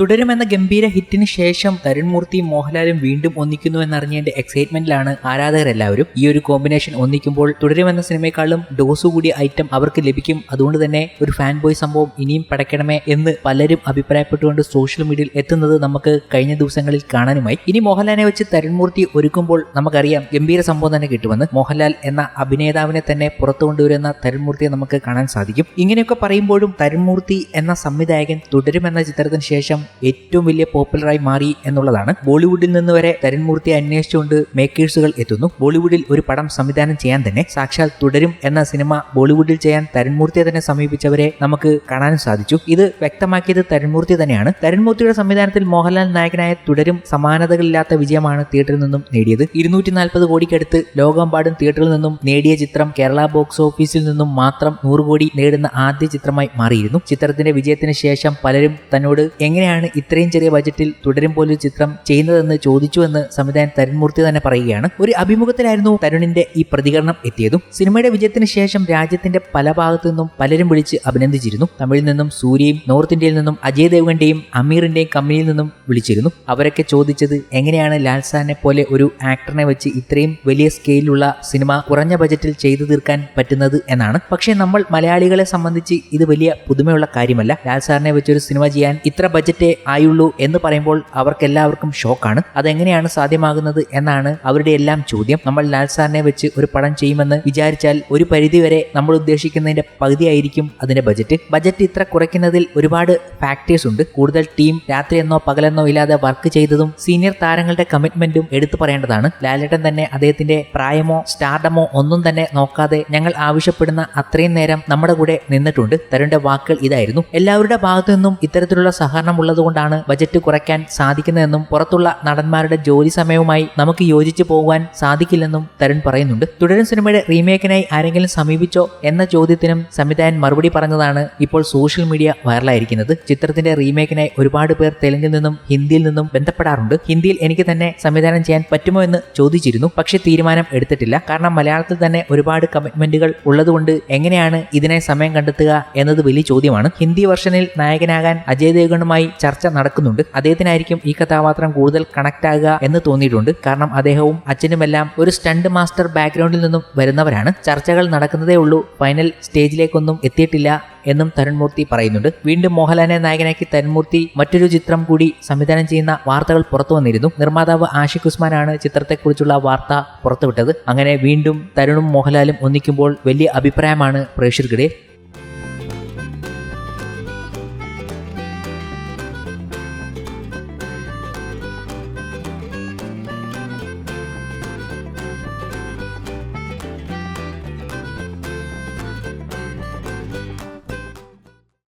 തുടരുമെന്ന ഗംഭീര ഹിറ്റിന് ശേഷം തരുൺമൂർത്തിയും മോഹൻലാലും വീണ്ടും ഒന്നിക്കുന്നു എന്നറിഞ്ഞതിന്റെ എക്സൈറ്റ്മെന്റിലാണ് ആരാധകരെല്ലാവരും ഈ ഒരു കോമ്പിനേഷൻ ഒന്നിക്കുമ്പോൾ തുടരുമെന്ന സിനിമയെക്കാളും ഡോസ് കൂടിയ ഐറ്റം അവർക്ക് ലഭിക്കും. അതുകൊണ്ട് തന്നെ ഒരു ഫാൻ ബോയ് സംഭവം ഇനിയും പടയ്ക്കണമേ എന്ന് പലരും അഭിപ്രായപ്പെട്ടുകൊണ്ട് സോഷ്യൽ മീഡിയയിൽ എത്തുന്നത് നമുക്ക് കഴിഞ്ഞ ദിവസങ്ങളിൽ കാണാനുമായി. ഇനി മോഹൻലാലിനെ വെച്ച് തരുൺമൂർത്തി ഒരുക്കുമ്പോൾ നമുക്കറിയാം ഗംഭീര സംഭവം തന്നെ കിട്ടുമെന്ന് മോഹൻലാൽ എന്ന അഭിനേതാവിനെ തന്നെ പുറത്തു കൊണ്ടുവരുന്ന തരുൺമൂർത്തിയെ നമുക്ക് കാണാൻ സാധിക്കും. ഇങ്ങനെയൊക്കെ പറയുമ്പോഴും തരുൺമൂർത്തി എന്ന സംവിധായകൻ തുടരുമെന്ന ചിത്രത്തിന് ശേഷം ഏറ്റവും വലിയ പോപ്പുലറായി മാറി എന്നുള്ളതാണ്. ബോളിവുഡിൽ നിന്ന് വരെ തരുൺമൂർത്തിയെ അന്വേഷിച്ചുകൊണ്ട് മേക്കേഴ്സുകൾ എത്തുന്നു. ബോളിവുഡിൽ ഒരു പടം സംവിധാനം ചെയ്യാൻ തന്നെ സാക്ഷാൽ തുടരും എന്ന സിനിമ ബോളിവുഡിൽ ചെയ്യാൻ തരുൺമൂർത്തിയെ തന്നെ സമീപിച്ചവരെ നമുക്ക് കാണാനും സാധിച്ചു. ഇത് വ്യക്തമാക്കിയത് തരുൺമൂർത്തി തന്നെയാണ്. തരുൺമൂർത്തിയുടെ സംവിധാനത്തിൽ മോഹൻലാൽ നായകനായ തുടരും സമാനതകളില്ലാത്ത വിജയമാണ് തിയേറ്ററിൽ നിന്നും നേടിയത്. ഇരുന്നൂറ്റി നാൽപ്പത് കോടിക്കടുത്ത് ലോകമെമ്പാടും തിയേറ്ററിൽ നിന്നും നേടിയ ചിത്രം കേരള ബോക്സ് ഓഫീസിൽ നിന്നും മാത്രം നൂറ് കോടി നേടുന്ന ആദ്യ ചിത്രമായി മാറിയിരുന്നു. ചിത്രത്തിന്റെ വിജയത്തിന് ശേഷം പലരും തന്നോട് എങ്ങനെയാണ് ഇത്രയും ചെറിയ ബജറ്റിൽ തുടരും പോലൊരു ചിത്രം ചെയ്യുന്നതെന്ന് ചോദിച്ചുവെന്ന് സംവിധായകൻ തരുൺമൂർത്തി തന്നെ പറയുകയാണ്. ഒരു അഭിമുഖത്തിലായിരുന്നു തരുണിന്റെ ഈ പ്രതികരണം എത്തിയതും. സിനിമയുടെ വിജയത്തിന് ശേഷം രാജ്യത്തിന്റെ പല ഭാഗത്തു നിന്നും പലരും വിളിച്ച് അഭിനന്ദിച്ചിരുന്നു. തമിഴിൽ നിന്നും സൂര്യയും നോർത്ത് ഇന്ത്യയിൽ നിന്നും അജയ് ദേവ്ഗന്റെയും അമീറിന്റെയും കമ്പനിയിൽ നിന്നും വിളിച്ചിരുന്നു. അവരൊക്കെ ചോദിച്ചത് എങ്ങനെയാണ് ലാൽസാനെ പോലെ ഒരു ആക്ടറിനെ വെച്ച് ഇത്രയും വലിയ സ്കെയിലുള്ള സിനിമ കുറഞ്ഞ ബജറ്റിൽ ചെയ്തു തീർക്കാൻ പറ്റുന്നത് എന്നാണ്. പക്ഷേ നമ്മൾ മലയാളികളെ സംബന്ധിച്ച് ഇത് വലിയ പുതുമയുള്ള കാര്യമല്ല. ലാൽ സാറിനെ വെച്ചൊരു സിനിമ ചെയ്യാൻ ഇത്ര ബജറ്റേ ആയുള്ളൂ എന്ന് പറയുമ്പോൾ അവർക്കെല്ലാവർക്കും ഷോക്കാണ്. അതെങ്ങനെയാണ് സാധ്യമാകുന്നത് എന്നാണ് അവരുടെ എല്ലാം ചോദ്യം. നമ്മൾ ലാൽ സാറിനെ വെച്ച് ഒരു പടം ചെയ്യുമെന്ന് വിചാരിച്ചാൽ ഒരു പരിധിവരെ നമ്മൾ ഉദ്ദേശിക്കുന്നതിന്റെ പകുതിയായിരിക്കും അതിന്റെ ബജറ്റ്. ബജറ്റ് ഇത്ര കുറയ്ക്കുന്നതിൽ ഒരുപാട് ഫാക്ടേഴ്സ് ഉണ്ട്. കൂടുതൽ ടീം രാത്രിയെന്നോ പകലെന്നോ ഇല്ലാതെ വർക്ക് ചെയ്തതും സീനിയർ താരങ്ങളുടെ കമ്മിറ്റ്മെന്റും എടുത്തു പറയേണ്ടതാണ്. ലാലേട്ടൻ തന്നെ അദ്ദേഹത്തിന്റെ പ്രായമോ സ്റ്റാർഡമോ ഒന്നും തന്നെ നോക്കാതെ ഞങ്ങൾ ആവശ്യപ്പെടുന്ന അത്രയും നേരം നമ്മുടെ കൂടെ നിന്നിട്ടുണ്ട്. തരുണിന്റെ വാക്കുകൾ ഇതായിരുന്നു. എല്ലാവരുടെ ഭാഗത്തു നിന്നും ഇത്തരത്തിലുള്ള സഹകരണം ഉള്ളതുകൊണ്ടാണ് ബജറ്റ് കുറയ്ക്കാൻ സാധിക്കുന്നതെന്നും പുറത്തുള്ള നടന്മാരുടെ ജോലി സമയവുമായി നമുക്ക് യോജിച്ചു പോകുവാൻ സാധിക്കില്ലെന്നും തരുൺ പറയുന്നുണ്ട്. തുടരും സിനിമയുടെ റീമേക്കിനായി ആരെങ്കിലും സമീപിച്ചോ എന്ന ചോദ്യത്തിനും സംവിധായകൻ മറുപടി പറഞ്ഞതാണ് ഇപ്പോൾ സോഷ്യൽ മീഡിയ വൈറലായിരിക്കുന്നത്. ചിത്രത്തിന്റെ റീമേക്കിനായി ഒരുപാട് പേർ തെലുങ്കിൽ നിന്നും ഹിന്ദിയിൽ നിന്നും ബന്ധപ്പെടാറുണ്ട്. ഹിന്ദിയിൽ എനിക്ക് തന്നെ സംവിധാനം ചെയ്യാൻ പറ്റുമോ എന്ന് ചോദിച്ചിരുന്നു. പക്ഷേ തീരുമാനം എടുത്തിട്ടില്ല. കാരണം മലയാളത്തിൽ തന്നെ ഒരുപാട് കമ്മിറ്റ്മെന്റുകൾ ഉള്ളതുകൊണ്ട് എങ്ങനെയാണ് ഇതിനെ സമയം കണ്ടെത്തുക എന്നത് വലിയ ചോദ്യമാണ്. ഹിന്ദി വെർഷനിൽ നായകനാകാൻ അജയ് ദേവ്ഗണുമായി ചർച്ച നടക്കുന്നുണ്ട്. അദ്ദേഹത്തിനായിരിക്കും ഈ കഥാപാത്രം കൂടുതൽ കണക്ട് ആകുക എന്ന് തോന്നിയിട്ടുണ്ട്. കാരണം അദ്ദേഹവും അച്ഛനുമെല്ലാം ഒരു സ്റ്റണ്ട് മാസ്റ്റർ ബാക്ക്ഗ്രൗണ്ടിൽ നിന്നും വരുന്നവരാണ്. ചർച്ചകൾ നടക്കുന്നതേ ഉള്ളൂ. ഫൈനൽ സ്റ്റേജിലേക്കൊന്നും എത്തിയിട്ടില്ല എന്നും തരുൺമൂർത്തി പറയുന്നുണ്ട്. വീണ്ടും മോഹൻലാലിനെ നായകനാക്കി തരുൺമൂർത്തി മറ്റൊരു ചിത്രം കൂടി സംവിധാനം ചെയ്യുന്ന വാർത്തകൾ പുറത്തു വന്നിരുന്നു. നിർമ്മാതാവ് ആഷിഖ് ഉസ്മാനാണ് ചിത്രത്തെക്കുറിച്ചുള്ള വാർത്ത പുറത്തുവിട്ടത്. അങ്ങനെ വീണ്ടും തരുണും മോഹൻലാലും ഒന്നിക്കുമ്പോൾ വലിയ അഭിപ്രായമാണ് പ്രേക്ഷകരുടെ.